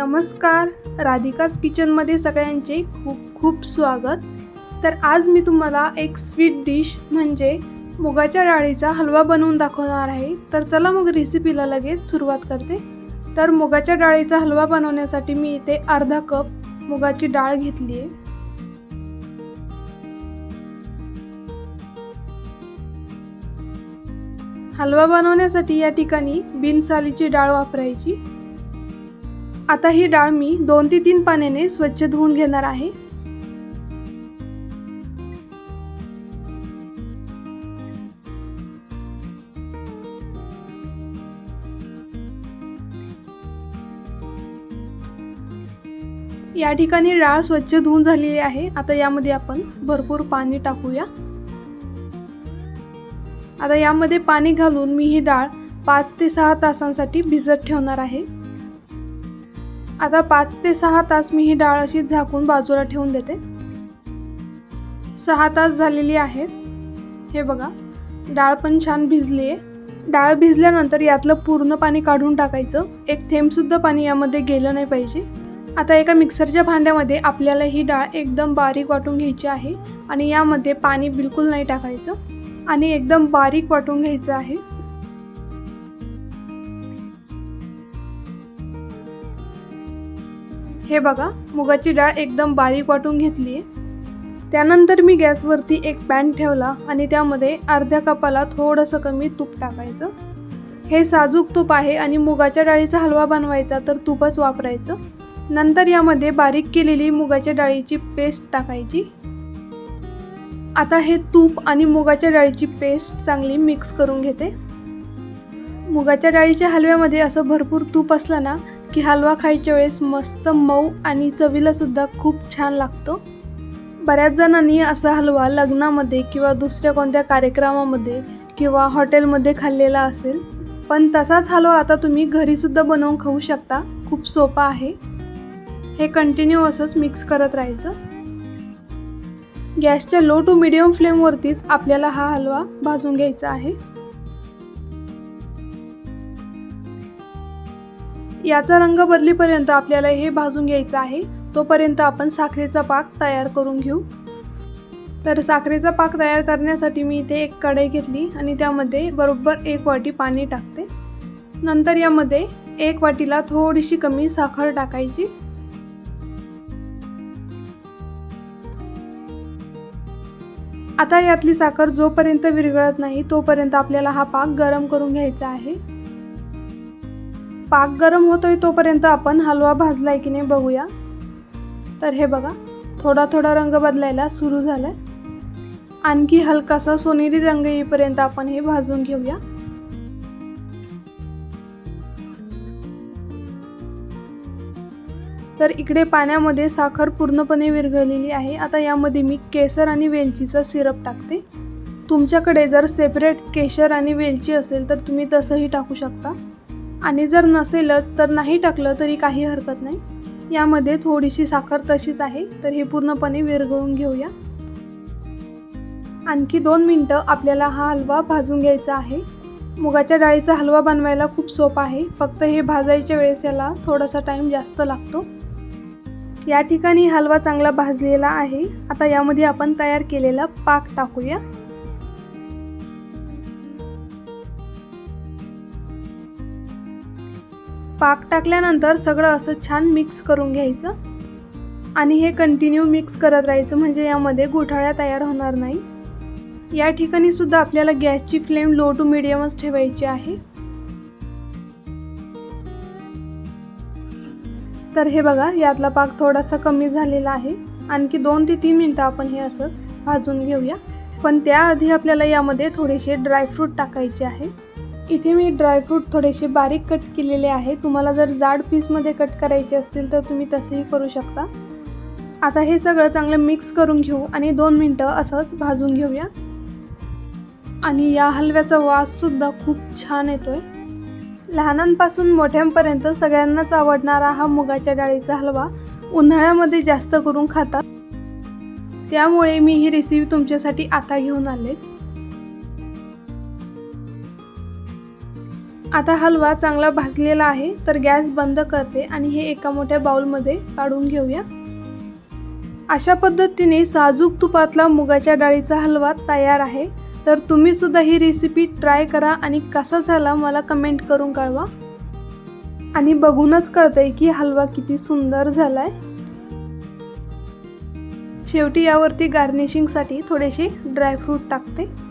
नमस्कार. राधिकाच किचनमध्ये सगळ्यांचे खूप खूप स्वागत. तर आज मी तुम्हाला एक स्वीट डिश म्हणजे मुगाच्या डाळीचा हलवा बनवून दाखवणार आहे. तर चला मग रेसिपीला लगेच सुरुवात करते. तर मुगाच्या डाळीचा हलवा बनवण्यासाठी मी इथे अर्धा कप मुगाची डाळ घेतली आहे. हलवा बनवण्यासाठी या ठिकाणी बिनसालीची डाळ वापरायची. आता ही डाळ मी दोन ते तीन पाण्याने स्वच्छ धुवून घेणार आहे. या ठिकाणी डाळ स्वच्छ धुवून झालेली आहे. आता यामध्ये आपण भरपूर पाणी टाकूया. आता यामध्ये पाणी घालून मी ही डाळ पाच ते सहा तासांसाठी भिजत ठेवणार आहे. आता पाच ते सहा तास मी ही डाळ अशी झाकून बाजूला ठेवून देते. सहा तास झालेली आहेत. हे बघा डाळ पण छान भिजली आहे डाळ भिजल्यानंतर यातलं पूर्ण पाणी काढून टाकायचं. एक थेंबसुद्धा पाणी यामध्ये गेलं नाही पाहिजे. आता एका मिक्सरच्या भांड्यामध्ये आपल्याला ही डाळ एकदम बारीक वाटून घ्यायची आहे आणि यामध्ये पाणी बिलकुल नाही टाकायचं. आणि एकदम बारीक वाटून घ्यायचं आहे. हे बघा मुगाची डाळ एकदम बारीक वाटून घेतली आहे त्यानंतर मी गॅसवरती एक पॅन ठेवला आणि त्यामध्ये अर्ध्या कपाला थोडंसं कमी तूप टाकायचं. हे साजूक तूप आहे आणि मुगाच्या डाळीचा हलवा बनवायचा तर तूपच वापरायचं. नंतर यामध्ये बारीक केलेली मुगाच्या डाळीची पेस्ट टाकायची. आता हे तूप आणि मुगाच्या डाळीची पेस्ट चांगली मिक्स करून घेते. मुगाच्या डाळीच्या हलव्यामध्ये असं भरपूर तूप असलं ना की हलवा खायच्या वेळेस मस्त मऊ आणि चवीला सुद्धा खूप छान लागतो. बऱ्याच जणांनी असा हलवा लग्नामध्ये किंवा दुसऱ्या कोणत्या कार्यक्रमामध्ये किंवा हॉटेलमध्ये खाल्लेला असेल पण तसाच हलवा आता तुम्ही घरीसुद्धा बनवून खाऊ शकता. खूप सोपा आहे. हे कंटिन्यू असंच मिक्स करत राहायचं. गॅसच्या लो टू मिडियम फ्लेमवरतीच आपल्याला हा हलवा भाजून घ्यायचा आहे. याचा रंग बदलीपर्यंत आपल्याला हे भाजून घ्यायचं आहे. तोपर्यंत आपण साखरेचा पाक तयार करून घेऊ. तर साखरेचा पाक तयार करण्यासाठी मी इथे एक कढई घेतली आणि त्यामध्ये बरोबर एक वाटी पाणी टाकते. नंतर यामध्ये एक वाटीला थोडीशी कमी साखर टाकायची. आता यातली साखर जोपर्यंत विरघळत नाही तोपर्यंत आपल्याला हा पाक गरम करून घ्यायचा आहे. पाक गरम होतोय तोपर्यंत आपण हलवा भाजलाय की नाही बघूया. तर हे बघा थोडा थोडा रंग बदलायला सुरू झालाय. आणखी हलकासा सोनेरी रंग येईपर्यंत आपण हे भाजून घेऊया. तर इकडे पाण्यामध्ये साखर पूर्णपणे विरघळलेली आहे. आता यामध्ये मी केसर आणि वेलचीचा सिरप टाकते. तुमच्याकडे जर सेपरेट केशर आणि वेलची असेल तर तुम्ही तसंही टाकू शकता. आणि जर नसेलच तर नाही टाकलं तरी काही हरकत नाही. यामध्ये थोडीशी साखर तशीच आहे तर हे पूर्णपणे विरघळून घेऊया. आणखी दोन मिनटं आपल्याला हा हलवा भाजून घ्यायचा आहे. मुगाच्या डाळीचा हलवा बनवायला खूप सोपा आहे फक्त हे भाजायच्या वेळेस याला थोडासा टाईम जास्त लागतो. या ठिकाणी हलवा चांगला भाजलेला आहे. आता यामध्ये आपण तयार केलेला पाक टाकूया. पाक टाकल्यानंतर सगळं असं छान मिक्स करून घ्यायचं. आणि हे कंटिन्यू मिक्स करत राहायचं म्हणजे यामध्ये गुठाळ्या तयार होणार नाही. या ठिकाणी सुद्धा आपल्याला गॅसची फ्लेम लो टू मिडियमच ठेवायची आहे. तर हे बघा यातला पाक थोडासा कमी झालेला आहे. आणखी दोन ते तीन मिनटं आपण हे असंच भाजून घेऊया. पण त्याआधी आपल्याला यामध्ये थोडेसे ड्रायफ्रूट टाकायचे आहे. इथे मी ड्रायफ्रूट थोडेसे बारीक कट केलेले आहे. तुम्हाला जर जाड पीसमध्ये कट करायचे असतील तर तुम्ही तसेही करू शकता. आता हे सगळं चांगलं मिक्स करून घेऊ आणि दोन मिनटं असंच भाजून घेऊया. आणि या हलव्याचा वाससुद्धा खूप छान येतो आहे लहानांपासून मोठ्यांपर्यंत सगळ्यांनाच आवडणारा हा मुगाच्या डाळीचा हलवा उन्हाळ्यामध्ये जास्त करून खातात त्यामुळे मी ही रेसिपी तुमच्यासाठी आता घेऊन आले. आता हलवा चांगला भाजलेला आहे तर गॅस बंद करते आणि हे एका मोठ्या बाउलमध्ये काढून घेऊया. अशा पद्धतीने साजूक तुपातला मुगाच्या डाळीचा हलवा तयार आहे. तर तुम्ही सुद्धा ही रेसिपी ट्राय करा आणि कसा झाला मला कमेंट करून कळवा. आणि बघूनच कळतंय की हलवा किती सुंदर झालाय. शेवटी यावरती गार्निशिंगसाठी थोडेसे ड्रायफ्रूट टाकते.